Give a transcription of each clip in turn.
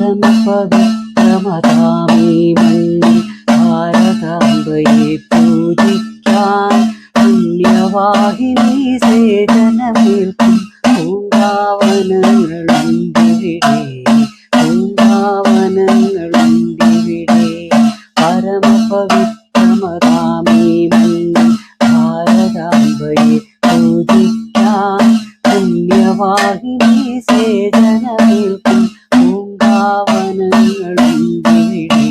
പരമപവിത്രമതാമീ മണ്ണിൽ ഭാരതാംബയെ പൂജിക്കാൻ പുണ്യവാഹിനി സേതനമേൽക്കും പൂങ്കാവനങ്ങളുണ്ടിവിടെ പൂങ്കാവനങ്ങളുണ്ടിവിടെ പരമപവിത്രമതാമീ മണ്ണിൽ ഭാരതാംബയെ പൂജിക്കാൻ പുണ്യവാഹിനി സേതനമേൽക്കും പൂങ്കാവനങ്ങളുണ്ടിവിടെ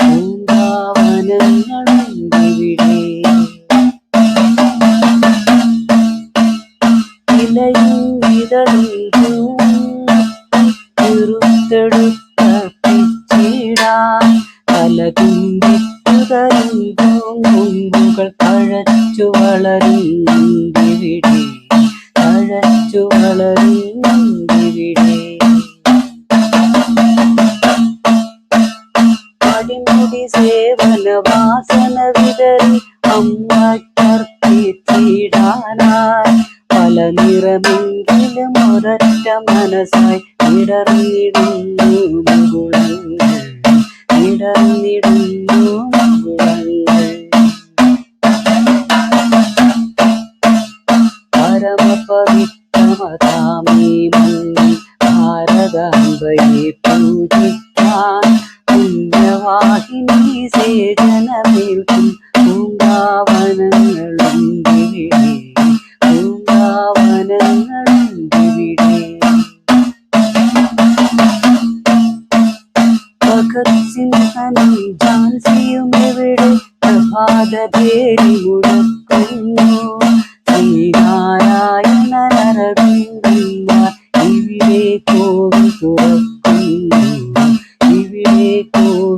പൂങ്കാവനങ്ങളുണ്ടിവിടെ ഇലയും ഇതളും സേവന വാസന വിതറി അമ്മർപ്പിച്ചിടാനായി പല നിറമെങ്കിലും ഒരൊറ്റ മനസ്സായി ഇടറിടുന്നു മുകുളങ്ങൾ. ഇടർന്നിടുന്നു മുകുളങ്ങൾ. പരമപവിത്രമതാമീ പുണ്യവാഹിനി സേചനമേൽക്കും പൂങ്കാവനങ്ങളുണ്ടിവിടെ പൂങ്കാവനങ്ങളുണ്ടിവിടെ ഭഗത് സിംഹനും ഝാൻസിയും എവിടെ പ്രഭാതഭേരി മുടക്കുന്നു ശ്രീനാരായണരവിന്ദന്മാർ ഇവിടെ കോവിൽ തുറക്കുന്നു ഇവിടെ കോവിൽ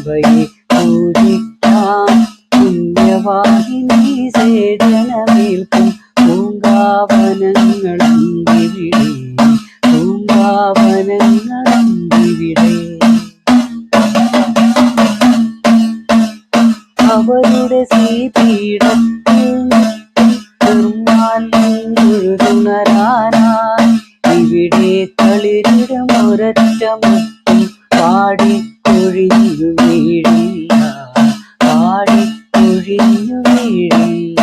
ഭാരതാംബയെ പൂജിക്കാം. പുണ്യവാഹിനി സേചനമേൽക്കും പൂങ്കാവനങ്ങളും ഇവിടെ. അവരുടെ ശ്രീപീഠത്തിൽ നിർമാല്യുണരാനായി ഇവിടെ തളിരിടും ഒരൊറ്റ മുത്തും പാടിക്കൊഴിഞ്ഞു വീഴില്ല പാടിക്കൊഴിഞ്ഞു വീഴില്ല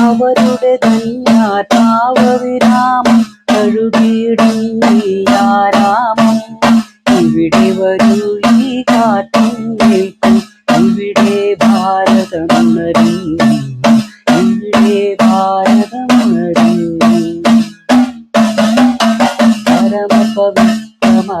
അവരുടെ ധന്യാതാവവിരാമം കഴുകിയിടും നീയാരാമം ഇവിടെ വരൂ ഈ കാറ്റും